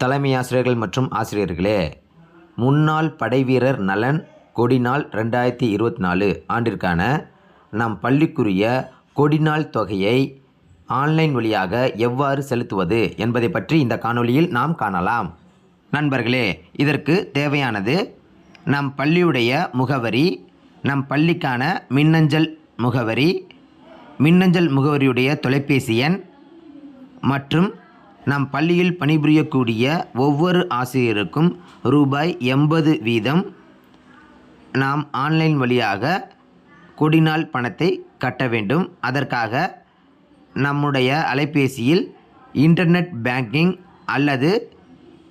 தலைமை ஆசிரியர்கள் மற்றும் ஆசிரியர்களே முன்னாள் படைவீரர் நலன் கொடிநாள் ரெண்டாயிரத்தி இருபத்தி நாலு ஆண்டிற்கான நம் பள்ளிக்குரிய கொடிநாள் தொகையை ஆன்லைன் வழியாக எவ்வாறு செலுத்துவது என்பதை பற்றி இந்த காணொளியில் நாம் காணலாம். நண்பர்களே இதற்கு தேவையானது நம் பள்ளியுடைய முகவரி நம் பள்ளிக்கான மின்னஞ்சல் முகவரி மின்னஞ்சல் முகவரியுடைய தொலைபேசி எண் மற்றும் நம் பள்ளியில் பணிபுரியக்கூடிய ஒவ்வொரு ஆசிரியருக்கும் ரூபாய் எண்பது வீதம் நாம் ஆன்லைன் வழியாக கொடிநாள் பணத்தை கட்ட வேண்டும். அதற்காக நம்முடைய அலைபேசியில் இன்டர்நெட் பேங்கிங் அல்லது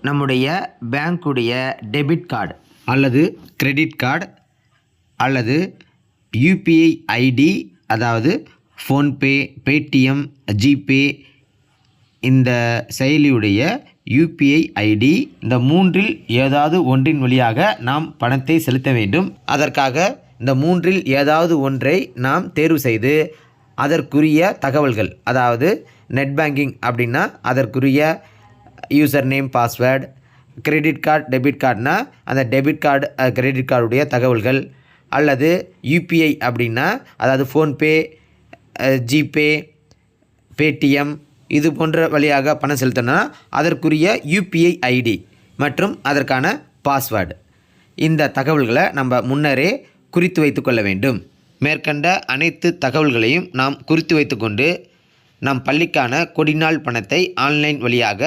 நம்முடைய பேங்க்குடைய டெபிட் கார்டு அல்லது கிரெடிட் கார்டு அல்லது யூபிஐ ஐடி அதாவது ஃபோன்பே பேடிஎம் ஜிபே இந்த செயலியுடைய யூபிஐ ஐடி இந்த மூன்றில் ஏதாவது ஒன்றின் வழியாக நாம் பணத்தை செலுத்த வேண்டும். அதற்காக இந்த மூன்றில் ஏதாவது ஒன்றை நாம் தேர்வு செய்து அதற்குரிய தகவல்கள் அதாவது நெட் பேங்கிங் அப்படின்னா அதற்குரிய user name password credit card debit கார்டுனா அந்த டெபிட் கார்டு கிரெடிட் கார்டுடைய தகவல்கள் அல்லது யூபிஐ அப்படின்னா அதாவது ஃபோன்பே ஜிபே பேடிஎம் இது போன்ற வழியாக பணம் செலுத்தணும்னா அதற்குரிய யூபிஐ ஐடி மற்றும் அதற்கான பாஸ்வேர்டு இந்த தகவல்களை நம்ம முன்னரே குறித்து வைத்துக்கொள்ள வேண்டும். மேற்கண்ட அனைத்து தகவல்களையும் நாம் குறித்து வைத்துக்கொண்டு நம் பள்ளிக்கான கொடிநாள் பணத்தை ஆன்லைன் வழியாக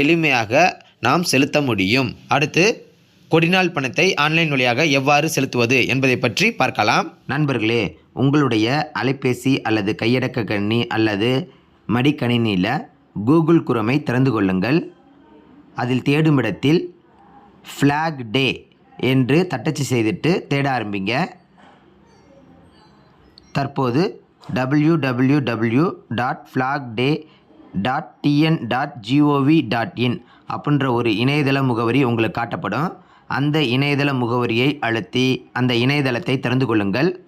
எளிமையாக நாம் செலுத்த முடியும். அடுத்து கொடிநாள் பணத்தை ஆன்லைன் வழியாக எவ்வாறு செலுத்துவது என்பதை பற்றி பார்க்கலாம். நண்பர்களே உங்களுடைய அலைபேசி அல்லது கையடக்க கண்ணி அல்லது மடிக்கணினியில் கூகுள் குரோமை திறந்து கொள்ளுங்கள். அதில் தேடும் இடத்தில் ஃப்ளாக் டே என்று தட்டச்சு செய்துட்டு தேட ஆரம்பிங்க. தற்போது W W W dot flag day dot TN dot GOV dot in அப்படின்ற ஒரு இணையதள முகவரி உங்களுக்கு காட்டப்படும். அந்த இணையதள முகவரியை அழுத்தி அந்த இணையதளத்தை திறந்து கொள்ளுங்கள்.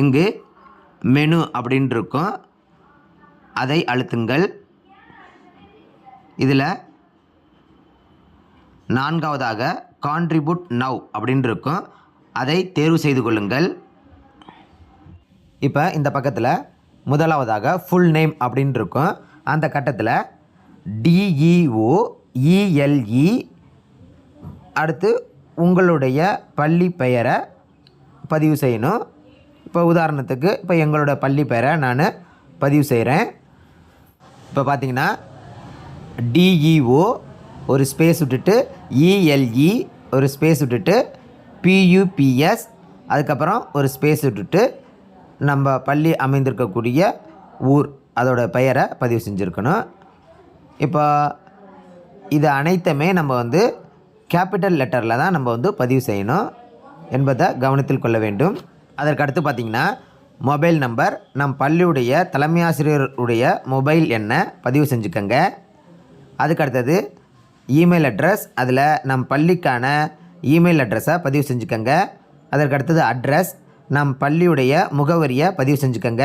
இங்கு மெனு அப்படின்னு இருக்கும் அதை அழுத்துங்கள். இதில் நான்காவதாக கான்ட்ரிபியூட் நவ் அப்படின்னு இருக்கும் அதை தேர்வு செய்து கொள்ளுங்கள். இப்போ இந்த பக்கத்தில் முதலாவதாக ஃபுல் நேம் அப்படின்னு இருக்கும் அந்த கட்டத்தில் டிஇஓ இஎல்இ அடுத்து உங்களுடைய பள்ளி பெயரை பதிவு செய்யணும். இப்போ உதாரணத்துக்கு இப்போ எங்களோட பள்ளி பெயரை நான் பதிவு செய்கிறேன் இப்போ பார்த்தீங்கன்னா டிஇஓ ஒரு ஸ்பேஸ் விட்டுட்டு இஎல்இ ஒரு ஸ்பேஸ் விட்டுட்டு பியூபிஎஸ் அதுக்கப்புறம் ஒரு ஸ்பேஸ் விட்டுட்டு நம்ம பள்ளி அமைந்திருக்கக்கூடிய ஊர் அதோட பெயரை பதிவு செஞ்சுருக்கணும். இப்போ இது அனைத்துமே நம்ம வந்து கேபிட்டல் லெட்டரில் தான் நம்ம வந்து பதிவு செய்யணும் என்பதை கவனத்தில் கொள்ள வேண்டும். அதற்கடுத்து பார்த்திங்கன்னா மொபைல் நம்பர் நம் பள்ளியுடைய தலைமை ஆசிரியருடைய மொபைல் எண்ணை பதிவு செஞ்சுக்கோங்க. அதுக்கு அடுத்தது இமெயில் அட்ரஸ் அதில் நம் பள்ளிக்கான இமெயில் அட்ரஸை பதிவு செஞ்சுக்கோங்க. அதற்கு அடுத்தது அட்ரஸ் நம் பள்ளியுடைய முகவரியை பதிவு செஞ்சுக்கோங்க.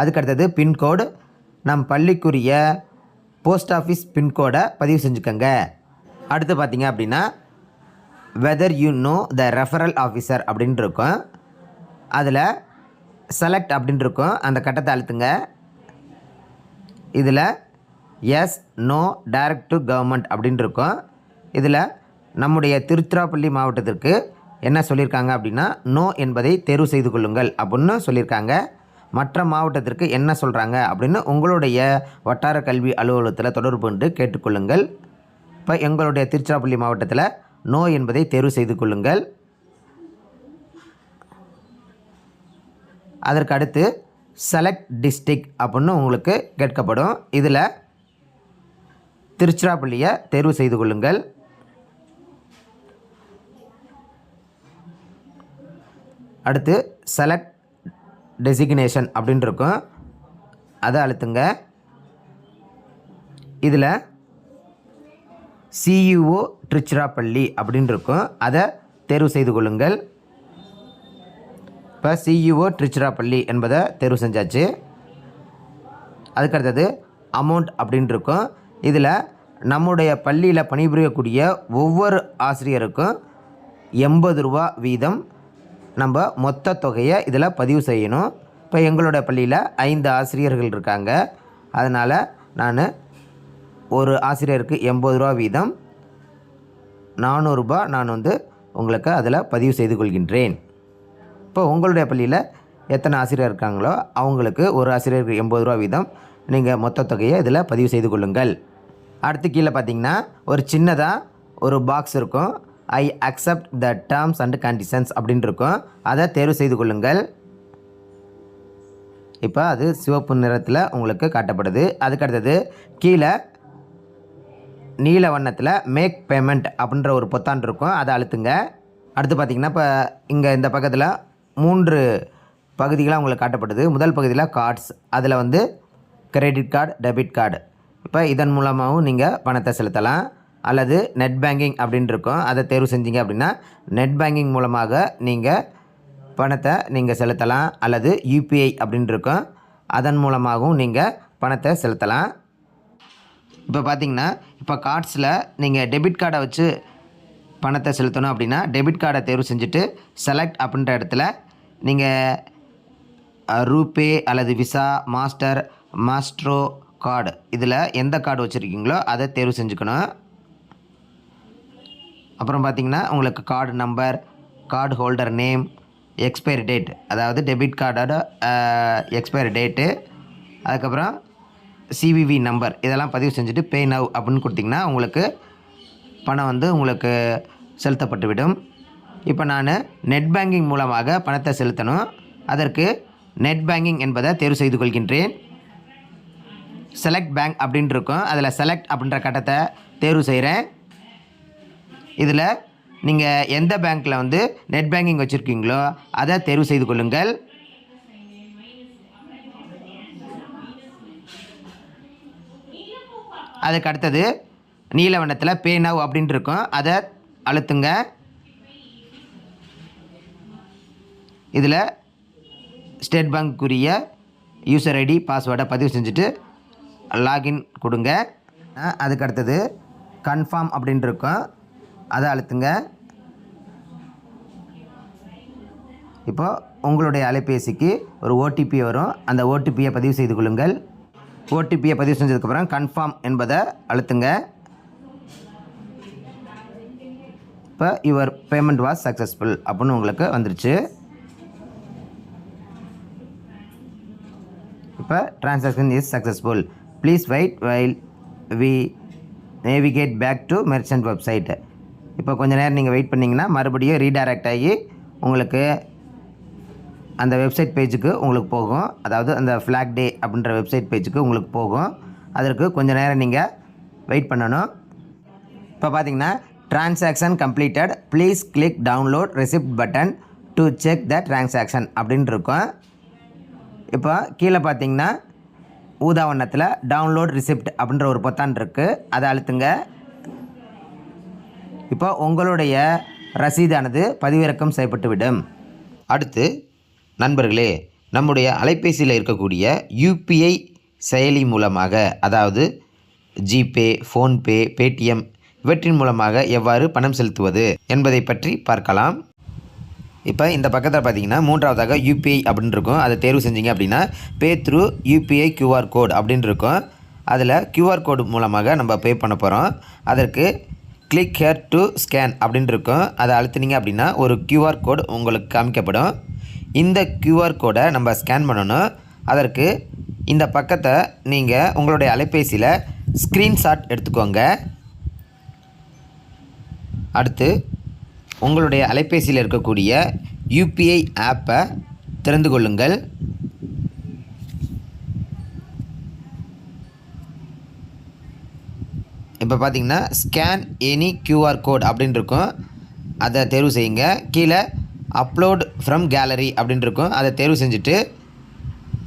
அதுக்கு அடுத்தது பின்கோடு நம் பள்ளிக்குரிய போஸ்ட் ஆஃபீஸ் பின்கோடை பதிவு செஞ்சுக்கோங்க. அடுத்து பார்த்தீங்க அப்படின்னா whether you know the referral officer அப்படின்ட்டு இருக்கும். அதில் செலக்ட் அப்படின்னு இருக்கும். அந்த கட்டத்தை அழுத்துங்க. இதில் yes no direct to government அப்படின்னு இருக்கும். இதில் நம்முடைய திருச்சிராப்பள்ளி மாவட்டத்திற்கு என்ன சொல்லியிருக்காங்க அப்படின்னா நோ என்பதை தேர்வு செய்து கொள்ளுங்கள் அப்படின்னு சொல்லியிருக்காங்க. மற்ற மாவட்டத்திற்கு என்ன சொல்கிறாங்க அப்படின்னு உங்களுடைய வட்டார கல்வி அலுவலகத்தில் தொடர்பு கொண்டு கேட்டுக்கொள்ளுங்கள். இப்போ எங்களுடைய திருச்சிராப்பள்ளி மாவட்டத்தில் நோ என்பதை தேர்வு செய்து கொள்ளுங்கள். அதற்கு அடுத்து செலக்ட் டிஸ்ட்ரிக் அப்படின்னு உங்களுக்கு கேட்கப்படும். இதில் திருச்சிராப்பள்ளியை தேர்வு செய்து கொள்ளுங்கள். அடுத்து செலக்ட் டெசிக்னேஷன் அப்படின்னு இருக்கும். அதை அழுத்துங்க. இதில் சிஇஓ திருச்சிராப்பள்ளி அப்படின்னு இருக்கும். அதை தேர்வு செய்து கொள்ளுங்கள். இப்போ சிஇஓ திருச்சிராப்பள்ளி என்பதை தேர்வு செஞ்சாச்சு. அதுக்கடுத்தது அமௌண்ட் அப்படின்னு இருக்கும். இதில் நம்முடைய பள்ளியில் பணிபுரியக்கூடிய ஒவ்வொரு ஆசிரியருக்கும் எண்பது ரூபா வீதம் நம்ம மொத்த தொகையை இதில் பதிவு செய்யணும். இப்போ எங்களோட பள்ளியில் ஐந்து ஆசிரியர்கள் இருக்காங்க. அதனால் நான் ஒரு ஆசிரியருக்கு எண்பது ரூபா வீதம் நானூறுரூபா நான் வந்து உங்களுக்கு அதில் பதிவு செய்து கொள்கின்றேன். இப்போ உங்களுடைய பள்ளியில் எத்தனை ஆசிரியர் இருக்காங்களோ அவங்களுக்கு ஒரு ஆசிரியருக்கு எண்பது ரூபா வீதம். நீங்கள் மொத்த தொகையை இதில் பதிவு செய்து கொள்ளுங்கள். அடுத்து கீழே பார்த்தீங்கன்னா ஒரு சின்னதாக ஒரு பாக்ஸ் இருக்கும். I accept the terms and conditions அப்படின்னு இருக்கும். அதை தேர்வு செய்து கொள்ளுங்கள். இப்போ அது சிவப்பு நிறத்தில் உங்களுக்கு காட்டப்படுது. அதுக்கு அடுத்தது கீழே நீல வண்ணத்தில் மேக் பேமெண்ட் அப்படின்ற ஒரு பொத்தான் இருக்கும். அதை அழுத்துங்க. அடுத்து பார்த்தீங்கன்னா இப்போ இங்கே இந்த பக்கத்தில் மூன்று பகுதிகளாக உங்களுக்கு காட்டப்படுது முதல் பகுதியில் கார்ட்ஸ் அதில் வந்து கிரெடிட் கார்டு டெபிட் கார்டு இப்போ இதன் மூலமாகவும் நீங்கள் பணத்தை செலுத்தலாம். அல்லது நெட் பேங்கிங் அப்படின்னு இருக்கும். அதை தேர்வு செஞ்சீங்க அப்படின்னா நெட் பேங்கிங் மூலமாக நீங்கள் பணத்தை நீங்கள் செலுத்தலாம். அல்லது யூபிஐ அப்படின்னு இருக்கும். அதன் மூலமாகவும் நீங்கள் பணத்தை செலுத்தலாம். இப்போ பார்த்தீங்கன்னா இப்போ கார்ட்ஸில் நீங்கள் டெபிட் கார்டை வச்சு பணத்தை செலுத்தணும் அப்படின்னா டெபிட் கார்டை தேர்வு செஞ்சுட்டு செலக்ட் அப்படின்ற இடத்துல நீங்கள் ரூபே அல்லது விசா மாஸ்டர் மாஸ்ட்ரோ கார்டு இதில் எந்த கார்டு வச்சுருக்கீங்களோ அதை தேர்வு செஞ்சுக்கணும். அப்புறம் பார்த்தீங்கன்னா உங்களுக்கு card number card holder name expiry date அதாவது டெபிட் கார்டோட எக்ஸ்பைரி டேட்டு அதுக்கப்புறம் சிவிவி நம்பர் இதெல்லாம் பதிவு செஞ்சுட்டு பே நவ் அப்படின்னு கொடுத்திங்கன்னா உங்களுக்கு பணம் வந்து உங்களுக்கு செலுத்தப்பட்டுவிடும். இப்போ நான் நெட் பேங்கிங் மூலமாக பணத்தை செலுத்தணும். அதற்கு நெட் பேங்கிங் என்பதை தேர்வு செய்து கொள்கின்றேன். செலக்ட் பேங்க் அப்படின்னு இருக்கும். அதில் செலக்ட் அப்படின்ற கட்டத்தை தேர்வு செய்கிறேன். இதில் நீங்கள் எந்த பேங்க்கில் வந்து நெட் பேங்கிங் வச்சுருக்கீங்களோ அதை தேர்வு செய்து கொள்ளுங்கள். அதுக்கு அடுத்தது நீல வண்ணத்தில் பே நவ் அப்படின்ட்டு இருக்கும். அதை அழுத்துங்க. இதில் ஸ்டேட் பேங்க்குரிய யூசர் ஐடி பாஸ்வேர்டை பதிவு செஞ்சுட்டு லாகின் கொடுங்க. அதுக்கு அடுத்தது கன்ஃபார்ம் அப்படின்ட்டு இருக்கும். அதை அழுத்துங்க. இப்போது உங்களுடைய அலைபேசிக்கு ஒரு ஓடிபி வரும். அந்த ஓடிபியை பதிவு செய்து கொள்ளுங்கள். ஓடிபியை பதிவு செஞ்சதுக்கப்புறம் கன்ஃபார்ம் என்பதை அழுத்துங்க. இப்போ யுவர் பேமெண்ட் வாஸ் சக்ஸஸ்ஃபுல் அப்படின்னு உங்களுக்கு வந்துருச்சு. இப்போ transaction is successful please wait while we navigate back to merchant website இப்போ கொஞ்சம் நேரம் நீங்கள் வெயிட் பண்ணிங்கன்னா மறுபடியும் ரீடைரக்ட் ஆகி உங்களுக்கு அந்த வெப்சைட் பேஜுக்கு உங்களுக்கு போகும். அதாவது அந்த ஃப்ளாக் டே அப்படின்ற வெப்சைட் பேஜுக்கு உங்களுக்கு போகும். அதற்கு கொஞ்சம் நேரம் நீங்கள் வெயிட் பண்ணணும். இப்போ பார்த்தீங்கன்னா transaction completed please click download receipt button to check the transaction அப்படின்னு இருக்கும் இப்போ கீழே பார்த்தீங்கன்னா ஊதா வண்ணத்தில் டவுன்லோட் ரிசிப்ட் அப்படின்ற ஒரு பொத்தான் இருக்குது அதை அழுத்துங்க. இப்போ உங்களுடைய ரசீதானது பதிவிறக்கம் செய்யப்பட்டுவிடும். அடுத்து நண்பர்களே நம்முடைய அலைபேசியில் இருக்கக்கூடிய யூபிஐ செயலி மூலமாக அதாவது ஜிபே ஃபோன்பே பேடிஎம் இவற்றின் மூலமாக எவ்வாறு பணம் செலுத்துவது என்பதை பற்றி பார்க்கலாம். இப்போ இந்த பக்கத்தில் பார்த்தீங்கன்னா மூன்றாவதாக யூபிஐ அப்படின்னு இருக்கும். அதை தேர்வு செஞ்சீங்க அப்படின்னா pay through UPI QR code அப்படின்னு இருக்கும். அதில் கியூஆர் கோடு மூலமாக நம்ம பே பண்ண போகிறோம் அதற்கு கிளிக் ஹேர் டு ஸ்கேன் அப்படின்னு இருக்கும். அதை அழுத்துனீங்க அப்படின்னா ஒரு கியூஆர் கோட் உங்களுக்கு காமிக்கப்படும். இந்த கியூஆர் கோடை நம்ம ஸ்கேன் பண்ணணும். அதற்கு இந்த பக்கத்தை நீங்கள் உங்களுடைய அலைபேசியில் ஸ்க்ரீன்ஷாட் எடுத்துக்கோங்க. அடுத்து உங்களுடைய அலைபேசியில் இருக்கக்கூடிய யூபிஐ ஆப்பை திறந்து கொள்ளுங்கள். இப்போ பார்த்தீங்கன்னா ஸ்கேன் எனி கியூஆர் கோட் அப்படின்னு இருக்கும். அதை தேர்வு செய்யுங்க. கீழே அப்லோட் ஃப்ரம் கேலரி அப்படின்னு இருக்கும். அதை தேர்வு செஞ்சுட்டு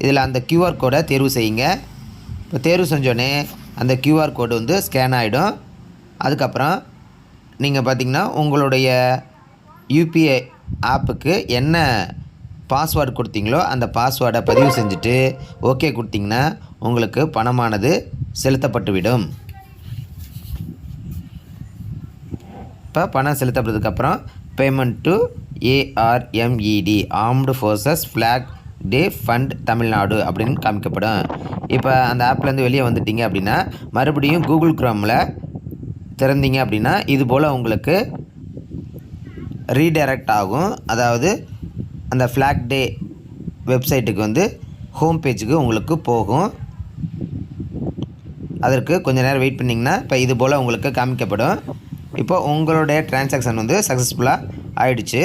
இதில் அந்த கியூஆர் கோடை தேர்வு செய்யுங்க. இப்போ தேர்வு செஞ்சோடனே அந்த கியூஆர் கோடு வந்து ஸ்கேன் ஆகிடும் அதுக்கப்புறம் நீங்கள் பார்த்தீங்கன்னா உங்களுடைய யூபிஐ ஆப்புக்கு என்ன பாஸ்வேர்டு கொடுத்தீங்களோ அந்த பாஸ்வேர்டை பதிவு செஞ்சுட்டு ஓகே கொடுத்தீங்கன்னா உங்களுக்கு பணமானது செலுத்தப்பட்டுவிடும். இப்போ பணம் செலுத்தப்பட்டதுக்கப்புறம் payment to A R M E D armed forces flag day fund Tamil Nadu அப்படின்னு காமிக்கப்படும். இப்போ அந்த ஆப்லேருந்து வெளியே வந்துட்டீங்க அப்படின்னா மறுபடியும் கூகுள் க்ரோமில் திறந்தீங்க அப்படின்னா இது போல் உங்களுக்கு ரீடைரக்ட் ஆகும். அதாவது அந்த ஃப்ளாக் டே வெப்சைட்டுக்கு வந்து ஹோம் பேஜுக்கு உங்களுக்கு போகும். அதற்கு கொஞ்சம் நேரம் வெயிட் பண்ணிங்கன்னா இப்போ இது போல் உங்களுக்கு காமிக்கப்படும். இப்போ உங்களுடைய டிரான்சாக்ஷன் வந்து சக்ஸஸ்ஃபுல்லாக ஆயிடுச்சு.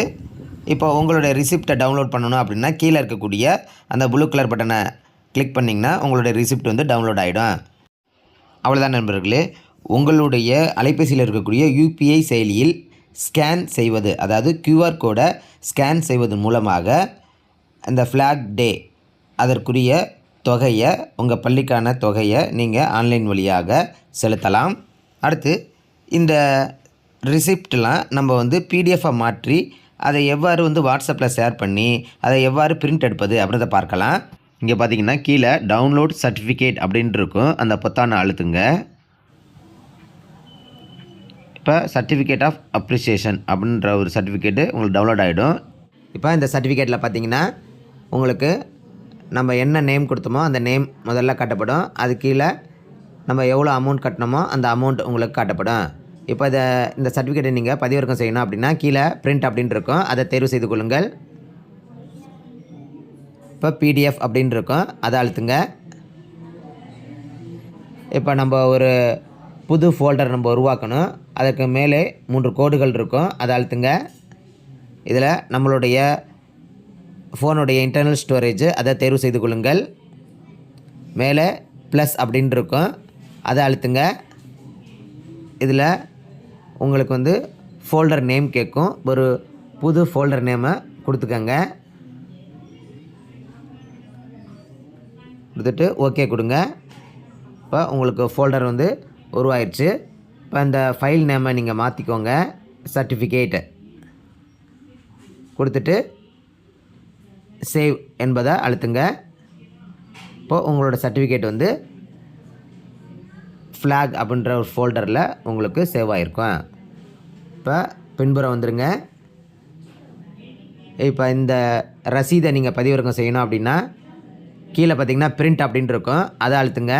இப்போ உங்களுடைய ரிசிப்டை டவுன்லோட் பண்ணணும் அப்படின்னா கீழே இருக்கக்கூடிய அந்த ப்ளூ கலர் பட்டனை கிளிக் பண்ணிங்கன்னா உங்களுடைய ரிசிப்ட் வந்து டவுன்லோட் ஆகிடும் அவ்வளோதான் நண்பர்களே. உங்களுடைய அலைபேசியில் இருக்கக்கூடிய யூபிஐ செயலியில் ஸ்கேன் செய்வது அதாவது க்யூஆர் கோடை ஸ்கேன் செய்வதன் மூலமாக அந்த ஃப்ளாக் டே அதற்குரிய தொகையை உங்கள் பள்ளிக்கான தொகையை நீங்கள் ஆன்லைன் வழியாக செலுத்தலாம். அடுத்து இந்த ரிசிப்ட்லாம் நம்ம வந்து பிடிஎஃபாக மாற்றி அதை எவ்வாறு வந்து வாட்ஸ்அப்பில் ஷேர் பண்ணி அதை எவ்வாறு பிரிண்ட் எடுப்பது அப்படின்றத பார்க்கலாம். இங்கே பார்த்தீங்கன்னா கீழே டவுன்லோட் சர்டிஃபிகேட் அப்படின்ட்டு இருக்கும். அந்த பொத்தானை அழுத்துங்க. இப்போ சர்டிஃபிகேட் ஆஃப் அப்ரிசியேஷன் அப்படின்ற ஒரு சர்டிஃபிகேட்டு உங்களுக்கு டவுன்லோட் ஆகிடும் இப்போ இந்த சர்டிஃபிகேட்டில் பார்த்தீங்கன்னா உங்களுக்கு நம்ம என்ன நேம் கொடுத்தோமோ அந்த நேம் முதல்ல காட்டப்படும். அது கீழே நம்ம எவ்வளோ அமௌண்ட் கட்டினோமோ அந்த அமௌண்ட் உங்களுக்கு காட்டப்படும். இப்போ இதை இந்த சர்டிஃபிகேட்டை நீங்கள் பதிவிறக்கம் செய்யணும் அப்படின்னா கீழே பிரிண்ட் அப்படின்னு இருக்கும். அதை தேர்வு செய்து கொள்ளுங்கள். இப்போ பிடிஎஃப் அப்படின்னு இருக்கும். அதை அழுத்துங்க. இப்போ நம்ம ஒரு புது ஃபோல்டர் நம்ம உருவாக்கணும். அதற்கு மேலே மூன்று கோடுகள் இருக்கும். அதை அழுத்துங்க. இதில் நம்மளுடைய ஃபோனுடைய இன்டர்னல் ஸ்டோரேஜ் அதை தேர்வு செய்து கொள்ளுங்கள். மேலே ப்ளஸ் அப்படின்னு இருக்கும். அதை அழுத்துங்க. இதில் உங்களுக்கு வந்து ஃபோல்டர் நேம் கேட்கும். ஒரு புது ஃபோல்டர் நேமை கொடுத்துக்கங்க. கொடுத்துட்டு ஓகே கொடுங்க. இப்போ உங்களுக்கு ஃபோல்டர் வந்து உருவாயிடுச்சு இப்போ இந்த ஃபைல் நேமை நீங்கள் மாற்றிக்கோங்க சர்டிஃபிகேட் கொடுத்துட்டு சேவ் என்பதை அழுத்துங்க. இப்போது உங்களோட சர்டிஃபிகேட் வந்து ஃப்ளாக் அப்படின்ற ஒரு ஃபோல்டரில் உங்களுக்கு சேவ் ஆகிருக்கும் இப்போ பின்புறம் வந்துடுங்க இப்போ இந்த ரசீதை நீங்கள் பதிவிறக்கம் செய்யணும் அப்படின்னா கீழே பார்த்தீங்கன்னா பிரிண்ட் அப்படின்னு இருக்கும். அதை அழுத்துங்க.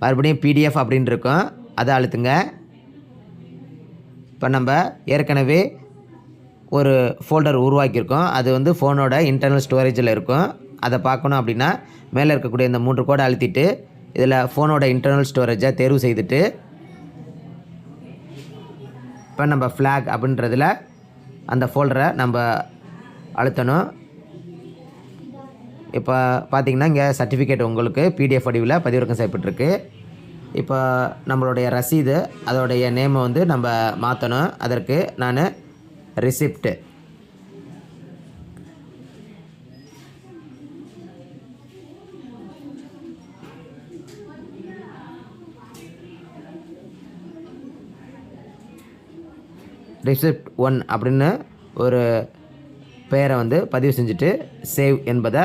மறுபடியும் பிடிஎஃப் அப்படின்னு இருக்கும். அதை அழுத்துங்க. இப்போ நம்ம ஏற்கனவே ஒரு ஃபோல்டர் உருவாக்கியிருக்கோம். அது வந்து ஃபோனோட இன்டர்னல் ஸ்டோரேஜில் இருக்கும். அதை பார்க்கணும் அப்படின்னா மேலே இருக்கக்கூடிய இந்த மூன்று கோடை அழுத்திட்டு இதில் ஃபோனோட இன்டர்னல் ஸ்டோரேஜை தேர்வு செய்துட்டு இப்போ நம்ம ஃப்ளாக் அப்படின்றதில் அந்த ஃபோல்டரை நம்ம அழுத்தணும். இப்போ பார்த்தீங்கன்னா இங்கே சர்டிஃபிகேட் உங்களுக்கு பிடிஎஃப் வடிவில் பதிவிறக்கம் செய்யப்பட்டிருக்கு. இப்போ நம்மளுடைய ரசீது அதோடைய நேமை வந்து நம்ம மாற்றணும் அதற்கு நான் ரிசிப்ட்டு ரிசிப்ட் ஒன் அப்படின்னு ஒரு பெயரை வந்து பதிவு செஞ்சுட்டு சேவ் என்பதை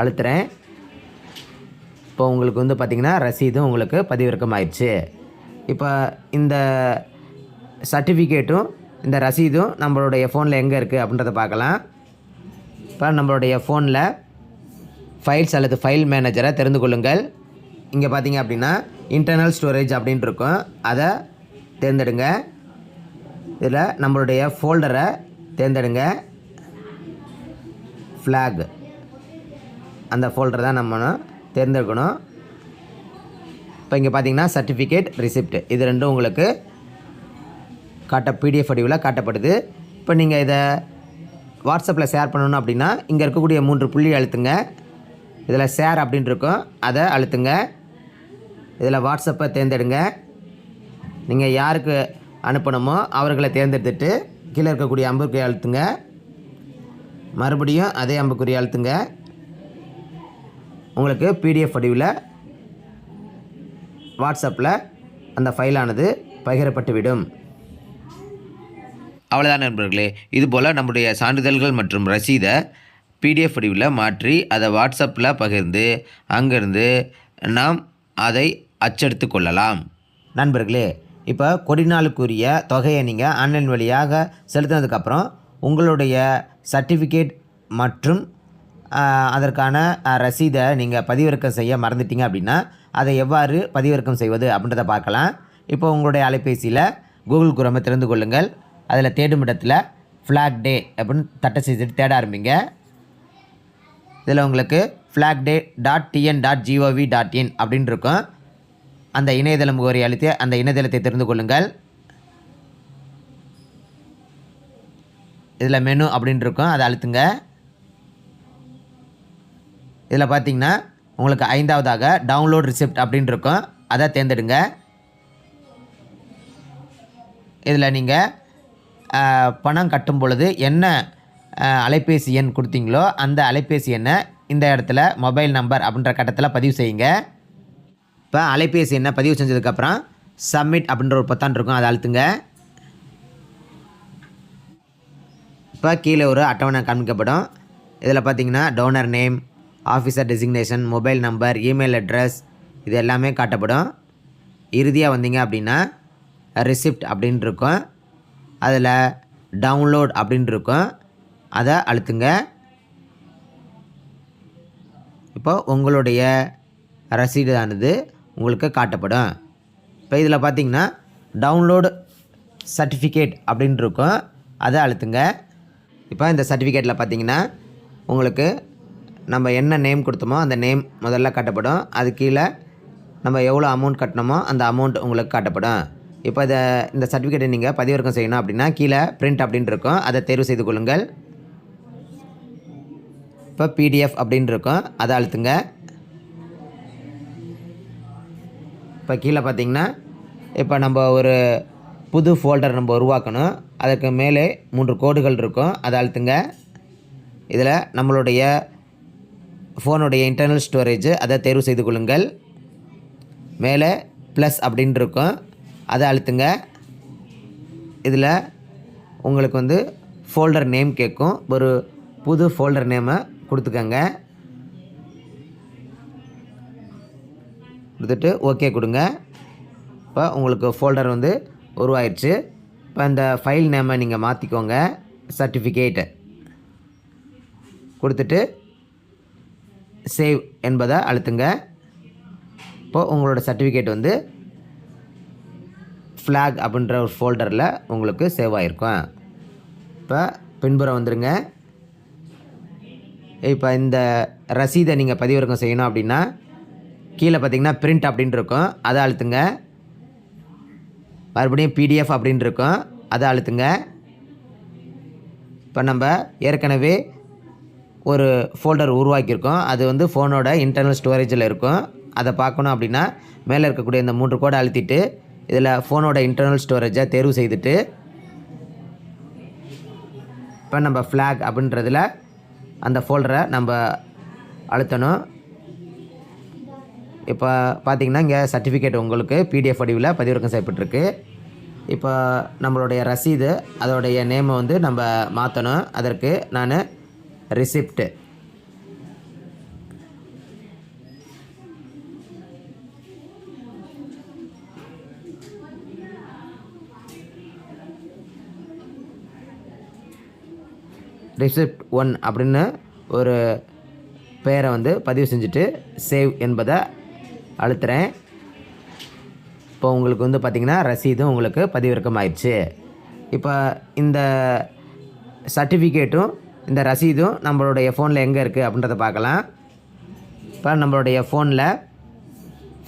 அழுத்துறேன். இப்போ உங்களுக்கு வந்து பார்த்திங்கன்னா ரசீதும் உங்களுக்கு பதிவிறக்கம் ஆயிடுச்சு இப்போ இந்த சர்டிஃபிகேட்டும் இந்த ரசீதும் நம்மளுடைய ஃபோனில் எங்கே இருக்குது அப்படின்றத பார்க்கலாம். இப்போ நம்மளுடைய ஃபோனில் ஃபைல்ஸ் அல்லது ஃபைல் மேனேஜரை தெரிந்து கொள்ளுங்கள். இங்கே பார்த்தீங்க அப்படின்னா இன்டர்னல் ஸ்டோரேஜ் அப்படின்ட்டு இருக்கும். அதை தேர்ந்தெடுங்க. இதில் நம்மளுடைய ஃபோல்டரை தேர்ந்தெடுங்க. ஃப்ளாக் அந்த ஃபோல்டர் தான் நம்ம தேர்ந்தெடுக்கணும். இப்போ இங்கே பார்த்தீங்கன்னா சர்டிஃபிகேட் ரிசிப்ட் இது ரெண்டும் உங்களுக்கு காட்ட பிடிஎஃப் வடிவில் காட்டப்படுது. இப்போ நீங்கள் இதை வாட்ஸ்அப்பில் ஷேர் பண்ணணும் அப்படின்னா இங்கே இருக்கக்கூடிய மூன்று புள்ளி அழுத்துங்க. இதில் ஷேர் அப்படின்ட்டு இருக்கும். அதை அழுத்துங்க. இதில் வாட்ஸ்அப்பை தேர்ந்தெடுங்க. நீங்கள் யாருக்கு அனுப்பணுமோ அவர்களை தேர்ந்தெடுத்துட்டு கீழே இருக்கக்கூடிய அம்புக்குறி அழுத்துங்க. மறுபடியும் அதே அம்புக்குறி அழுத்துங்க. உங்களுக்கு பிடிஎஃப் வடிவில் வாட்ஸ்அப்பில் அந்த ஃபைலானது பகிரப்பட்டுவிடும். அவ்வளோதான் நண்பர்களே. இதுபோல் நம்முடைய சான்றிதழ்கள் மற்றும் ரசீதை பிடிஎஃப் வடிவில் மாற்றி அதை வாட்ஸ்அப்பில் பகிர்ந்து அங்கேருந்து நாம் அதை அச்சடித்து கொள்ளலாம். நண்பர்களே இப்போ கொடிநாளுக்குரிய தொகையை நீங்கள் ஆன்லைன் வழியாக செலுத்தினதுக்கப்புறம் உங்களுடைய சர்டிஃபிகேட் மற்றும் அதற்கான ரசீதை நீங்கள் பதிவிறக்கம் செய்ய மறந்துட்டீங்க அப்படின்னா அதை எவ்வாறு பதிவிறக்கம் செய்வது அப்படின்றத பார்க்கலாம். இப்போ உங்களுடைய அலைபேசியில் கூகுள் குரோமை திறந்து கொள்ளுங்கள். அதில் தேடும் இடத்துல ஃப்ளாக் டே அப்படின்னு தட்டை செய்துட்டு தேட ஆரம்பிங்க. இதில் உங்களுக்கு flag day dot TN dot GOV dot in அப்படின்னு இருக்கும். அந்த இணையதள முகவரி அளித்து அந்த இணையதளத்தை தெரிந்து கொள்ளுங்கள். இதில் மெனு அப்படின்னு இருக்கும். அதை அழுத்துங்க. இதில் பார்த்தீங்கன்னா உங்களுக்கு ஐந்தாவதாக டவுன்லோட் ரிசிப்ட் அப்படின்னு இருக்கும். அதை தேர்ந்தெடுங்க. இதில் நீங்கள் பணம் கட்டும் பொழுது என்ன அலைபேசி எண் கொடுத்தீங்களோ அந்த அலைபேசி எண்ணை இந்த இடத்துல மொபைல் நம்பர் அப்படின்ற கட்டத்தில் பதிவு செய்யுங்க. இப்போ அலைபேசி எண்ணை பதிவு செஞ்சதுக்கப்புறம் சப்மிட் அப்படின்ற ஒரு பொத்தான் இருக்கும் அதை அழுத்துங்க. இப்போ கீழே ஒரு அட்டவணை காண்பிக்கப்படும். இதில் பார்த்தீங்கன்னா donor name officer designation mobile number email address இது எல்லாமே காட்டப்படும். இறுதியாக வந்தீங்க அப்படின்னா ரிசிப்ட் அப்படின்ட்டு இருக்கும். அதில் டவுன்லோட் அப்படின்ட்டு இருக்கும். அதை அழுத்துங்க. இப்போ உங்களுடைய ரசீடானது உங்களுக்கு காட்டப்படும். இப்போ இதில் பார்த்தீங்கன்னா டவுன்லோடு சர்டிஃபிகேட் அப்படின்ட்டு இருக்கும். அதை அழுத்துங்க. இப்போ இந்த சர்டிஃபிகேட்டில் பார்த்தீங்கன்னா உங்களுக்கு நம்ம என்ன நேம் கொடுத்தோமோ அந்த நேம் முதல்ல காட்டப்படும். அது கீழே நம்ம எவ்வளோ அமௌண்ட் கட்டினோமோ அந்த அமௌண்ட் உங்களுக்கு காட்டப்படும். இப்போ இதை இந்த சர்டிஃபிகேட்டை நீங்கள் பதிவிறக்கம் செய்யணும் அப்படின்னா கீழே பிரிண்ட் அப்படின்னு இருக்கும். அதை தேர்வு செய்து கொள்ளுங்கள். இப்போ பிடிஎஃப் அப்படின்னு இருக்கும். அதை அழுத்துங்க. இப்போ கீழே பார்த்தீங்கன்னா இப்போ நம்ம ஒரு புது ஃபோல்டர் நம்ம உருவாக்கணும். அதுக்கு மேலே மூன்று கோடுகள் இருக்கும். அதை அழுத்துங்க. இதில் நம்மளுடைய ஃபோனுடைய இன்டர்னல் ஸ்டோரேஜ் அதை தேர்வு செய்து கொள்ளுங்கள். மேலே ப்ளஸ் அப்படின்னு இருக்கும். அதை அழுத்துங்க. இதில் உங்களுக்கு வந்து ஃபோல்டர் நேம் கேட்கும். ஒரு புது ஃபோல்டர் நேமை கொடுத்துக்கங்க. கொடுத்துட்டு ஓகே கொடுங்க. இப்போ உங்களுக்கு ஃபோல்டர் வந்து உருவாயிடுச்சு இப்போ அந்த ஃபைல் நேமை நீங்கள் மாற்றிக்கோங்க சர்டிஃபிகேட்டை கொடுத்துட்டு சேவ் என்பதை அழுத்துங்க. இப்போ உங்களோட சர்டிஃபிகேட் வந்து ஃப்ளாக் அப்படின்ற ஒரு ஃபோல்டரில் உங்களுக்கு சேவ் ஆகிருக்கும் இப்போ பின்புறம் வந்துடுங்க இப்போ இந்த ரசீதை நீங்கள் பதிவிறக்கம் செய்யணும் அப்படின்னா கீழே பார்த்தீங்கன்னா பிரிண்ட் அப்படின்னு இருக்கும். அதை அழுத்துங்க. மறுபடியும் பிடிஎஃப் அப்படின்ட்டு இருக்கும். அதை அழுத்துங்க. இப்போ நம்ம ஏற்கனவே ஒரு ஃபோல்டர் உருவாக்கியிருக்கோம். அது வந்து ஃபோனோட இன்டர்னல் ஸ்டோரேஜில் இருக்கும். அதை பார்க்கணும் அப்படின்னா மேலே இருக்கக்கூடிய இந்த மூன்று கோடை அழுத்திட்டு இதில் ஃபோனோட இன்டர்னல் ஸ்டோரேஜை தேர்வு செய்துட்டு இப்போ நம்ம ஃப்ளாக் அப்படின்றதில் அந்த ஃபோல்டரை நம்ம அழுத்தணும். இப்போ பார்த்தீங்கன்னா இங்கே சர்டிஃபிகேட் உங்களுக்கு பிடிஎஃப் வடிவில் பதிவிறக்கம் செய்யப்பட்டிருக்கு. இப்போ நம்மளுடைய ரசீது அதோடைய நேமை வந்து நம்ம மாற்றணும் அதற்கு நான் ரிசிப்ட். ரிசிப்ட் ஒன் அப்படின்னு ஒரு பெயரை வந்து பதிவு செஞ்சுட்டு சேவ் என்பதை அழுத்துறேன். இப்போ உங்களுக்கு வந்து பார்த்திங்கன்னா ரசீதும் உங்களுக்கு பதிவிறக்கம் ஆயிடுச்சு இப்போ இந்த சர்டிஃபிகேட்டும் இந்த ரசீதும் நம்மளுடைய ஃபோனில் எங்கே இருக்குது அப்படின்றத பார்க்கலாம். இப்போ நம்மளுடைய ஃபோனில்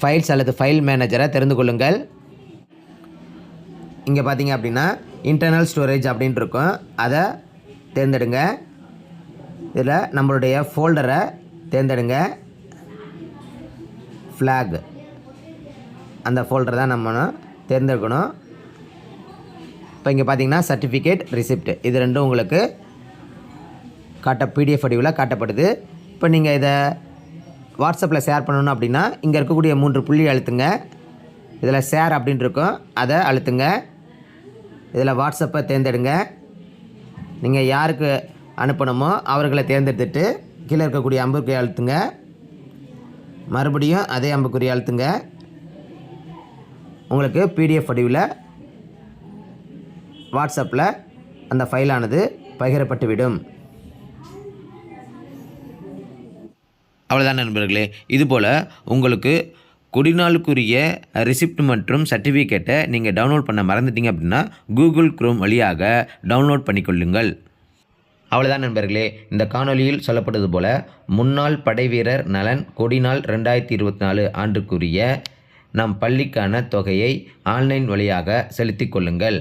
ஃபைல்ஸ் அல்லது ஃபைல் மேனேஜரை தெரிந்து கொள்ளுங்கள். இங்கே பார்த்தீங்க அப்படின்னா இன்டர்னல் ஸ்டோரேஜ் அப்படின்ட்டு இருக்கும். அதை தேர்ந்தெடுங்க. இதில் நம்மளுடைய ஃபோல்டரை தேர்ந்தெடுங்க. ஃப்ளாக் அந்த ஃபோல்டர் தான் நம்ம தேர்ந்தெடுக்கணும். இப்போ இங்கே பார்த்தீங்கன்னா சர்டிஃபிகேட் ரிசிப்ட் இது ரெண்டும் உங்களுக்கு காட்ட பிடிஎஃப் வடிவில் காட்டப்படுது. இப்போ நீங்கள் இதை வாட்ஸ்அப்பில் ஷேர் பண்ணணும் அப்படின்னா இங்கே இருக்கக்கூடிய மூன்று புள்ளி அழுத்துங்க. இதில் ஷேர் அப்படின்ட்டு இருக்கும். அதை அழுத்துங்க. இதில் வாட்ஸ்அப்பை தேர்ந்தெடுங்க. நீங்கள் யாருக்கு அனுப்பணுமோ அவர்களை தேர்ந்தெடுத்துட்டு கீழே இருக்கக்கூடிய அம்புக்குறி அழுத்துங்க. மறுபடியும் அதே அம்புக்குறி அழுத்துங்க. உங்களுக்கு பிடிஎஃப் வடிவில் வாட்ஸ்அப்பில் அந்த ஃபைலானது பகிரப்பட்டுவிடும். அவ்வளோதான் நண்பர்களே. இதுபோல் உங்களுக்கு குடிநாளுக்குரிய ரிசிப்ட் மற்றும் சர்டிஃபிகேட்டை நீங்கள் டவுன்லோட் பண்ண மறந்துட்டீங்க அப்படின்னா கூகுள் குரோம் வழியாக டவுன்லோட் பண்ணிக்கொள்ளுங்கள். அவ்வளோதான் நண்பர்களே. இந்த காணொளியில் சொல்லப்பட்டது போல முன்னாள் படைவீரர் நலன் கொடிநாள் ரெண்டாயிரத்தி இருபத்தி நாலு ஆண்டுக்குரிய நம் பள்ளிக்கான தொகையை ஆன்லைன் வழியாக செலுத்திக் கொள்ளுங்கள்.